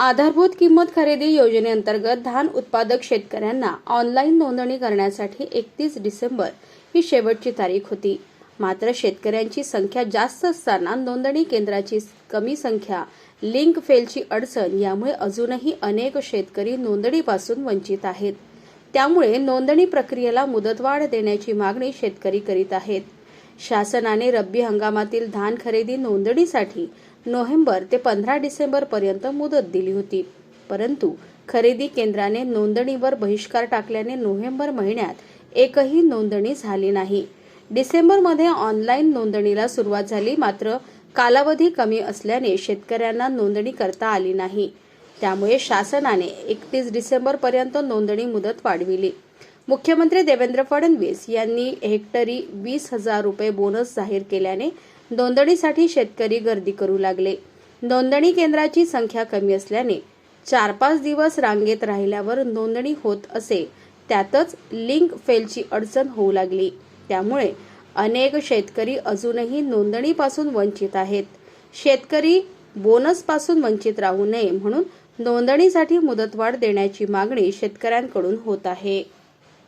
आधारभूत किंमत खरेदी योजनेअंतर्गत धान उत्पादक शेतकऱ्यांना ऑनलाईन नोंदणी करण्यासाठी एकतीस डिसेंबर ही शेवटची तारीख होती. मात्र शेतकऱ्यांची संख्या जास्त असताना नोंदणी केंद्राची कमी संख्या लिंक फेलची अडचण यामुळे अजूनही अनेक शेतकरी नोंदणीपासून वंचित आहेत. त्यामुळे नोंदणी प्रक्रियेला मुदतवाढ देण्याची मागणी शेतकरी करीत आहेत. शासनाने रब्बी हंगामातील धान खरेदी नोंदणीसाठी नोव्हेंबर ते पंधरा डिसेंबर पर्यंत मुदत दिली होती. परंतु खरेदी केंद्राने नोंदणीवर बहिष्कार टाकल्याने नोव्हेंबर महिन्यात एकही नोंदणी झाली नाही. डिसेंबरमध्ये ऑनलाईन नोंदणीला सुरुवात झाली मात्र कालावधी कमी असल्याने शेतकऱ्यांना नोंदणी करता आली नाही. त्यामुळे शासनाने एकतीस डिसेंबर पर्यंत नोंदणी मुदत वाढविली. मुख्यमंत्री देवेंद्र फडणवीस यांनी हेक्टरी वीस हजार रुपये बोनस जाहीर केल्याने नोंदणीसाठी शेतकरी गर्दी करू लागले. नोंदणी केंद्राची संख्या कमी असल्याने चार पाच दिवस रांगेत राहिल्यावर नोंदणी होत असे. त्यातच लिंक फेलची अडचण होऊ लागली. त्यामुळे अनेक शेतकरी अजूनही नोंदणीपासून वंचित आहेत. शेतकरी बोनसपासून वंचित राहू नये म्हणून नोंदणीसाठी मुदतवाढ देण्याची मागणी शेतकऱ्यांकडून होत आहे.